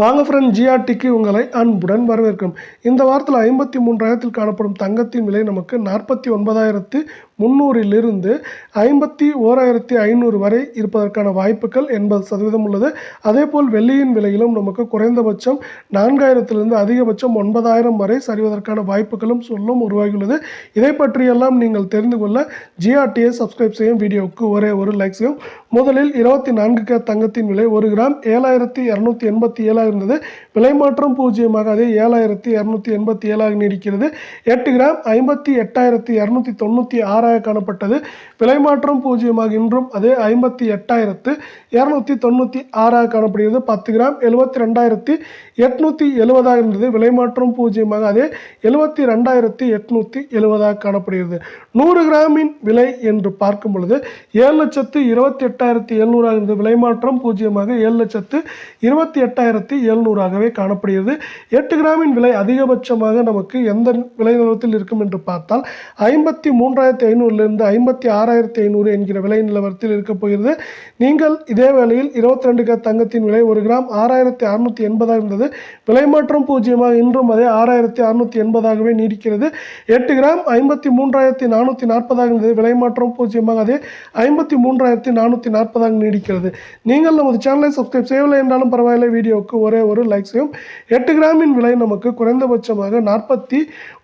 வாங்க ஃப்ரெண்ட் ஜிஆர்டிக்கு உங்களை அன்புடன் வரவேற்கும் இந்த வாரத்தில் ஐம்பத்தி மூன்றாயிரத்தில் காணப்படும் தங்கத்தின் விலை நமக்கு நாற்பத்தி ஒன்பதாயிரத்து முந்நூறிலிருந்து ஐம்பத்தி ஓராயிரத்தி ஐநூறு வரை இருப்பதற்கான வாய்ப்புகள் எண்பது சதவீதம் உள்ளது. அதேபோல் வெள்ளியின் விலையிலும் நமக்கு குறைந்தபட்சம் நான்காயிரத்திலிருந்து அதிகபட்சம் ஒன்பதாயிரம் வரை சரிவதற்கான வாய்ப்புகளும் சொல்லும் உருவாகியுள்ளது. இதை பற்றியெல்லாம் நீங்கள் தெரிந்து கொள்ள ஜிஆர்டியை சப்ஸ்கிரைப் செய்யும் வீடியோவுக்கு ஒரே ஒரு லைக் செய்யும். முதலில் இருபத்தி நான்கு கே தங்கத்தின் விலை ஒரு கிராம் ஏழாயிரத்தி இரநூத்தி எண்பத்தி ஏழாயிரம் இருந்தது. விலை மாற்றம் பூஜ்ஜியமாக அது ஏழாயிரத்தி இரநூத்தி எண்பத்தி ஏழாக நீடிக்கிறது. எட்டு கிராம் ஐம்பத்தி எட்டாயிரத்தி இரநூத்தி தொண்ணூற்றி ஆறாக காணப்பட்டது. விலை மாற்றம் பூஜ்ஜியமாக இன்றும் அது ஐம்பத்தி எட்டாயிரத்து இரநூத்தி தொண்ணூற்றி ஆறாக காணப்படுகிறது. பத்து கிராம் எழுபத்தி ரெண்டாயிரத்தி எட்நூற்றி எழுபதாக இருந்தது. விலை மாற்றம் பூஜ்ஜியமாக அது எழுபத்தி ரெண்டாயிரத்தி எட்நூற்றி எழுபதாக காணப்படுகிறது. நூறு கிராமின் விலை என்று பார்க்கும் பொழுது ஏழு லட்சத்து இருபத்தி எட்டாயிரத்தி எழுநூறாக இருந்தது. விலை மாற்றம் பூஜ்ஜியமாக ஏழு லட்சத்து இருபத்தி எட்டாயிரத்தி எழுநூறாகவே காணப்படுகிறது. எட்டு கிராமின் விலை அதிகபட்சமாக நமக்கு எந்த விலை நிலவரத்தில் இருக்கும் என்று பார்த்தால் ஐம்பத்தி மூன்றாயிரத்தி ஐநூறுலேருந்து ஐம்பத்தி ஆறாயிரத்தி ஐநூறு என்கிற விலை நிலவரத்தில் இருக்கப் போகிறது. நீங்கள் இதே வேளையில் இருபத்தி ரெண்டு கிராம் தங்கத்தின் விலை ஒரு கிராம் ஆறாயிரத்தி அறுநூற்றி எண்பதாக இருந்தது. விலை மாற்றம் பூஜ்ஜியமாக இன்றும் அதே ஆறாயிரத்தி அறுநூற்றி எண்பதாகவே நீடிக்கிறது. எட்டு கிராம் ஐம்பத்தி மூன்றாயிரத்தி நானூற்றி நாற்பதாக இருந்தது. விலை மாற்றம் பூஜ்ஜியமாக அதே ஐம்பத்தி மூன்றாயிரத்தி நானூற்றி நாற்பதாக நீடிக்கிறது. நீங்கள் நமது சேனலை சப்ஸ்கிரைப் செய்யவில்லை என்றாலும் பரவாயில்லை. வீடியோவுக்கு ஒரே ஒரு லைக்ஸையும் எட்டு கிராமின் விலை நமக்கு குறைந்தபட்சமாக நாற்பத்தி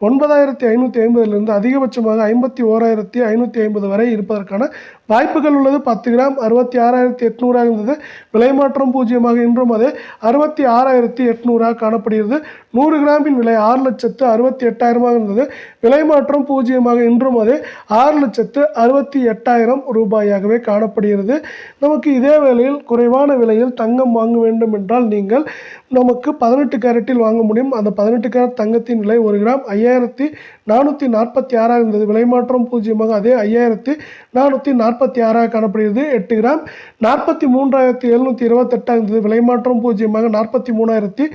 ஒன்பதாயிரத்தி ஐநூற்றி ஐம்பதுலேருந்து அதிகபட்சமாக ஐம்பத்தி ஓராயிரத்தி ஐநூற்றி ஐம்பது வரை இருப்பதற்கான வாய்ப்புகள் உள்ளது. பத்து கிராம் அறுபத்தி ஆறாயிரத்தி எட்நூறாக இருந்தது. விலை மாற்றம் பூஜ்ஜியமாக இன்றும் அது அறுபத்தி ஆறாயிரத்தி எட்நூறாக காணப்படுகிறது. நூறு கிராமின் விலை ஆறு லட்சத்து அறுபத்தி எட்டாயிரமாக இருந்தது. விலை மாற்றம் பூஜ்ஜியமாக இன்றும் அது ஆறு லட்சத்து அறுபத்தி எட்டாயிரம் ரூபாயாகவே காணப்படுகிறது. நமக்கு இதே வேளையில் குறைவான விலையில் தங்கம் வாங்க வேண்டும் என்றால் நீங்கள் நமக்கு பதினெட்டு கேரட்டில் வாங்க முடியும். அந்த பதினெட்டு கேரட் தங்கத்தின் விலை ஒரு கிராம் ஐயாயிரத்தி நானூற்றி நாற்பத்தி ஆறாக இருந்தது. விலை மாற்றம் பூஜ்ஜியமாக அதே ஐயாயிரத்து நானூற்றி நாற்பத்தி ஆறாக காணப்படுகிறது. எட்டு கிராம். நாற்பத்தி மூன்றாயிரத்தி எழுநூற்றி இருபத்தெட்டாக இருந்தது. விலை மாற்றம் பூஜ்ஜியமாக நாற்பத்தி மூணாயிரத்தி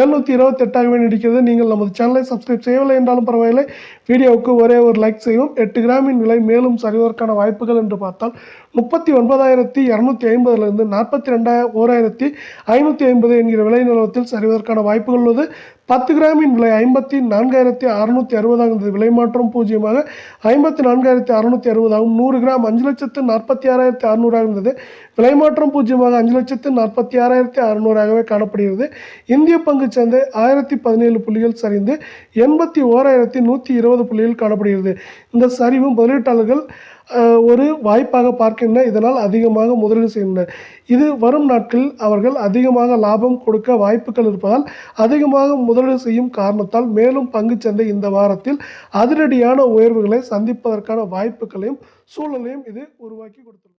எழுநூற்றி இருபத்தெட்டாகவே நீடிக்கிறது. நீங்கள் நமது சேனலை சப்ஸ்கிரைப் செய்யவில்லை என்றாலும் பரவாயில்லை. வீடியோவுக்கு ஒரே ஒரு லைக் செய்யும் எட்டு கிராமின் விலை மேலும் சரிவதற்கான வாய்ப்புகள் என்று பார்த்தால் முப்பத்தி ஒன்பதாயிரத்தி இரநூத்தி ஐம்பதுலேருந்து நாற்பத்தி ரெண்டாயிரம் ஓராயிரத்தி ஐநூற்றி ஐம்பது என்கிற விலை நிலவரத்தில் சரிவதற்கான வாய்ப்புகள் உள்ளது. பத்து கிராமின் விலை ஐம்பத்தி நான்காயிரத்தி அறுநூற்றி அறுபதாக இருந்தது விலை மாற்றம் பூஜ்ஜியமாக ஐம்பத்தி நான்காயிரத்தி அறுநூற்றி அறுபதாகவும் நூறு கிராம் அஞ்சு லட்சத்து நாற்பத்தி ஆறாயிரத்தி அறுநூறாக இருந்தது. விலை மாற்றம் பூஜ்ஜியமாக அஞ்சு லட்சத்து நாற்பத்தி ஆறாயிரத்தி அறுநூறாகவே காணப்படுகிறது. இந்திய பங்குச் சந்தை ஆயிரத்தி பதினேழு புள்ளிகள் சரிந்து எண்பத்தி ஓராயிரத்தி நூற்றி இருபது புள்ளிகள் காணப்படுகிறது. இந்த சரிவு முதலீட்டாளர்கள் ஒரு வாய்ப்பாக பார்க்கின்றன. இதனால் அதிகமாக முதலீடு செய்கின்றனர் இது வரும் நாட்களில் அவர்கள் அதிகமாக லாபம் கொடுக்க வாய்ப்புகள் இருப்பதால் அதிகமாக முதலீடு செய்யும் காரணத்தால் மேலும் பங்குச்சந்தை இந்த வாரத்தில் அதிரடியான உயர்வுகளை சந்திப்பதற்கான வாய்ப்புகளையும் சூழலையும் இது உருவாக்கி கொடுத்துள்ளது.